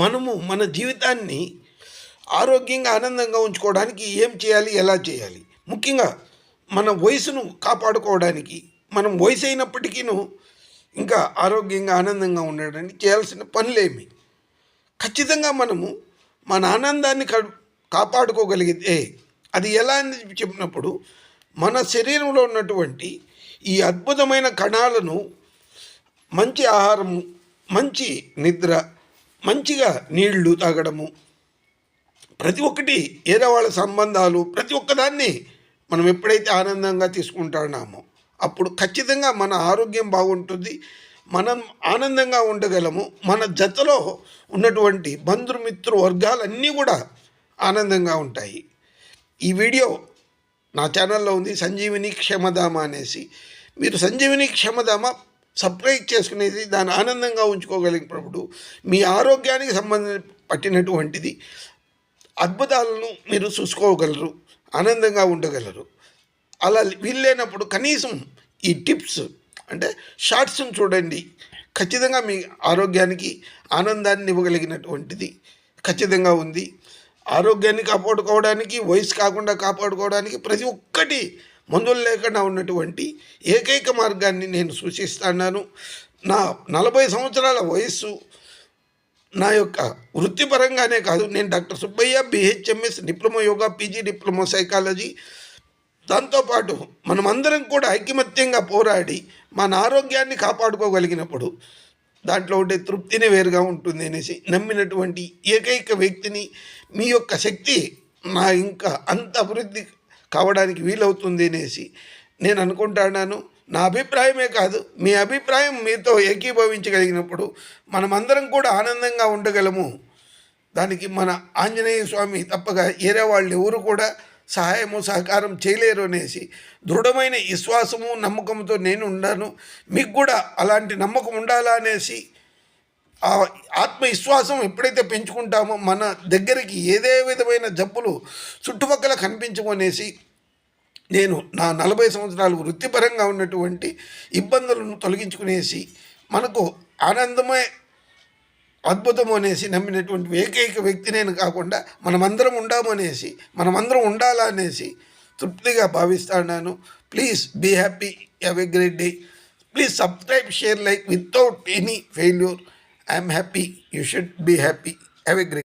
మనము మన జీవితాన్ని ఆరోగ్యంగా ఆనందంగా ఉంచుకోవడానికి ఏం చేయాలి ఎలా చేయాలి? ముఖ్యంగా మన వయసును కాపాడుకోవడానికి మనం వయసు అయినప్పటికీను ఇంకా ఆరోగ్యంగా ఆనందంగా ఉండడానికి చేయాల్సిన పనులేమి? ఖచ్చితంగా మనము మన ఆనందాన్ని కాపాడుకోగలిగితే అది ఎలా అని చెప్పినప్పుడు మన శరీరంలో ఉన్నటువంటి ఈ అద్భుతమైన కణాలను మంచి ఆహారము మంచి నిద్ర మంచిగా నీళ్ళు తాగడము. ప్రతి ఒక్కటి ఏదో వాళ్ళ సంబంధాలు ప్రతి ఒక్కదాన్ని మనం ఎప్పుడైతే ఆనందంగా తీసుకుంటున్నామో అప్పుడు ఖచ్చితంగా మన ఆరోగ్యం బాగుంటుంది. మనం ఆనందంగా ఉండగలము. మన జతలో ఉన్నటువంటి బంధుమిత్రు వర్గాలన్నీ కూడా ఆనందంగా ఉంటాయి. ఈ వీడియో నా ఛానల్లో ఉంది. సంజీవిని క్షమధామ అనేసి. మీరు సంజీవిని క్షమధామ సబ్స్క్రైబ్ చేసుకునేది దాన్ని ఆనందంగా ఉంచుకోగలిగినప్పుడు మీ ఆరోగ్యానికి సంబంధించి పట్టినటువంటిది అద్భుతాలను మీరు చూసుకోగలరు ఆనందంగా ఉండగలరు. అలా వీల్లేనప్పుడు కనీసం ఈ టిప్స్ అంటే షార్ట్స్ని చూడండి. ఖచ్చితంగా మీ ఆరోగ్యానికి ఆనందాన్ని ఇవ్వగలిగినటువంటిది ఖచ్చితంగా ఉంది. ఆరోగ్యాన్ని కాపాడుకోవడానికి వయసు కాకుండా కాపాడుకోవడానికి ప్రతి ఒక్కటి మందులు లేకుండా ఉన్నటువంటి ఏకైక మార్గాన్ని నేను సూచిస్తున్నాను. నా నలభై సంవత్సరాల వయస్సు నా యొక్క వృత్తిపరంగానే కాదు నేను doctor Subbaiah BHMS diploma yoga PG diploma psychology. దాంతోపాటు మనమందరం కూడా ఐకమత్యంగా పోరాడి మన ఆరోగ్యాన్ని కాపాడుకోగలిగినప్పుడు దాంట్లో ఉండే తృప్తినే వేరుగా ఉంటుంది అనేసి నమ్మినటువంటి ఏకైక వ్యక్తిని మీ యొక్క శక్తి నా ఇంకా అంత అభివృద్ధి కావడానికి వీలవుతుంది అనేసి నేను అనుకుంటున్నాను. నా అభిప్రాయమే కాదు. మీ అభిప్రాయం మీతో ఏకీభవించగలిగినప్పుడు మనమందరం కూడా ఆనందంగా ఉండగలము. దానికి మన ఆంజనేయ స్వామి తప్పగా ఏరే వాళ్ళు ఎవరు కూడా సహాయము సహకారం చేయలేరు అనేసి దృఢమైన విశ్వాసము నమ్మకంతో నేను ఉన్నాను. మీకు కూడా అలాంటి నమ్మకం ఉండాలా అనేసి ఆ ఆత్మవిశ్వాసం ఎప్పుడైతే పెంచుకుంటామో మన దగ్గరికి ఏదే విధమైన జబ్బులు చుట్టుపక్కల కనిపించమనేసి నేను నా నలభై సంవత్సరాలు వృత్తిపరంగా ఉన్నటువంటి ఇబ్బందులను తొలగించుకునేసి మనకు ఆనందమే అద్భుతం అనేసి నమ్మినటువంటి ఏకైక వ్యక్తి నేను కాకుండా మనమందరం ఉండాము అనేసి మనమందరం ఉండాలా అనేసి తృప్తిగా భావిస్తున్నాను please be happy have a great day please subscribe share like without any failure I'm happy you should be happy have a great